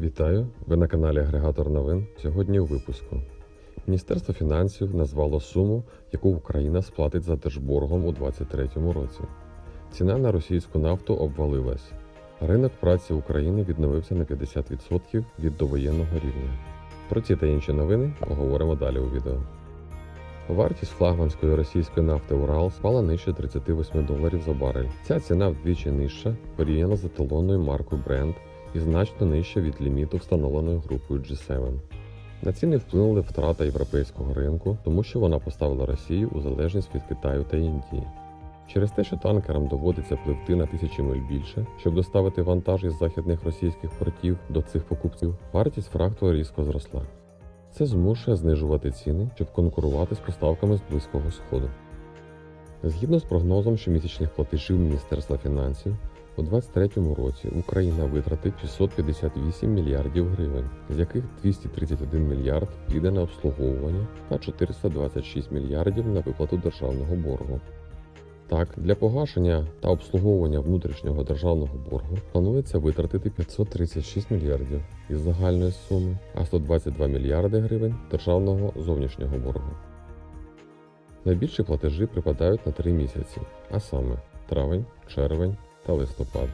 Вітаю! Ви на каналі Агрегатор новин. Сьогодні у випуску. Міністерство фінансів назвало суму, яку Україна сплатить за держборгом у 2023 році. Ціна на російську нафту обвалилась. Ринок праці України відновився на 50% від довоєнного рівня. Про ці та інші новини поговоримо далі у відео. Вартість флагманської російської нафти Урал спала нижче 38 доларів за барель. Ця ціна вдвічі нижча порівняно з еталонною маркою Brent і значно нижча від ліміту, встановленої групою G7. На ціни вплинули втрата європейського ринку, тому що вона поставила Росію у залежність від Китаю та Індії. Через те, що танкерам доводиться пливти на тисячі миль більше, щоб доставити вантаж із західних російських портів до цих покупців, вартість фракту різко зросла. Це змушує знижувати ціни, щоб конкурувати з поставками з Близького Сходу. Згідно з прогнозом щомісячних платежів Міністерства фінансів, у 2023 році Україна витратить 658 мільярдів гривень, з яких 231 мільярд піде на обслуговування та 426 мільярдів на виплату державного боргу. Так, для погашення та обслуговування внутрішнього державного боргу планується витратити 536 мільярдів із загальної суми, а 122 мільярди гривень державного зовнішнього боргу. Найбільші платежі припадають на три місяці, а саме травень, червень та листопад.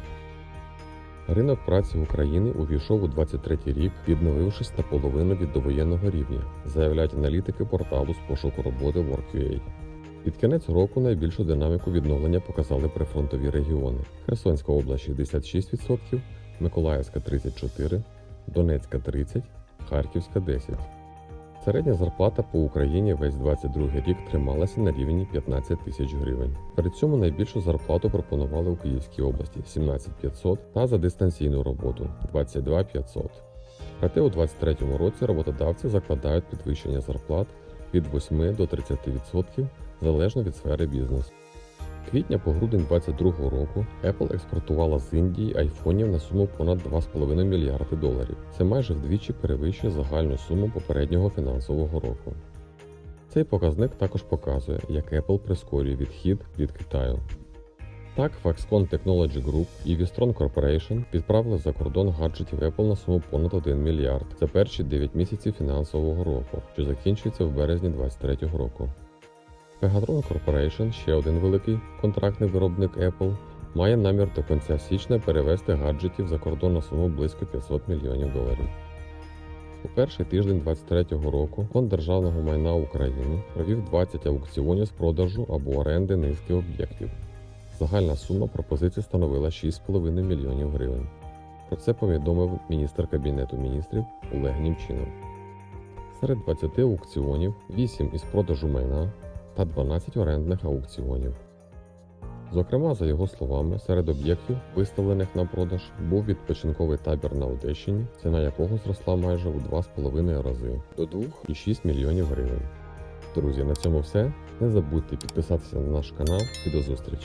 Ринок праці України увійшов у 23 рік, відновившись наполовину від довоєнного рівня, заявляють аналітики порталу з пошуку роботи Work.ua. Під кінець року найбільшу динаміку відновлення показали прифронтові регіони: Херсонська область 66%, Миколаївська 34%, Донецька 30%, Харківська 10%. Середня зарплата по Україні весь 22 рік трималася на рівні 15 тисяч гривень. При цьому найбільшу зарплату пропонували у Київській області 17 500 та за дистанційну роботу 22 500. Проте у 2023 році роботодавці закладають підвищення зарплат від 8 до 30% залежно від сфери бізнесу. Квітня по грудень 2022 року Apple експортувала з Індії айфонів на суму понад 2,5 мільярди доларів. Це майже вдвічі перевищує загальну суму попереднього фінансового року. Цей показник також показує, як Apple прискорює відхід від Китаю. Так, Foxconn Technology Group і Vistron Corporation відправили за кордон гаджетів Apple на суму понад 1 мільярд за перші 9 місяців фінансового року, що закінчується в березні 2023 року. Pegatron Corporation, ще один великий контрактний виробник Apple, має намір до кінця січня перевести гаджетів за кордон на суму близько 500 мільйонів доларів. У перший тиждень 2023 року Фонд державного майна України провів 20 аукціонів з продажу або оренди низки об'єктів. Загальна сума пропозицій становила 6,5 мільйонів гривень. Про це повідомив міністр Кабінету міністрів Олег Німчинов. Серед 20 аукціонів 8 із продажу майна та 12 орендних аукціонів. Зокрема, за його словами, серед об'єктів, виставлених на продаж, був відпочинковий табір на Одещині, ціна якого зросла майже у 2,5 рази до 2,6 мільйонів гривень. Друзі, на цьому все. Не забудьте підписатися на наш канал і до зустрічі!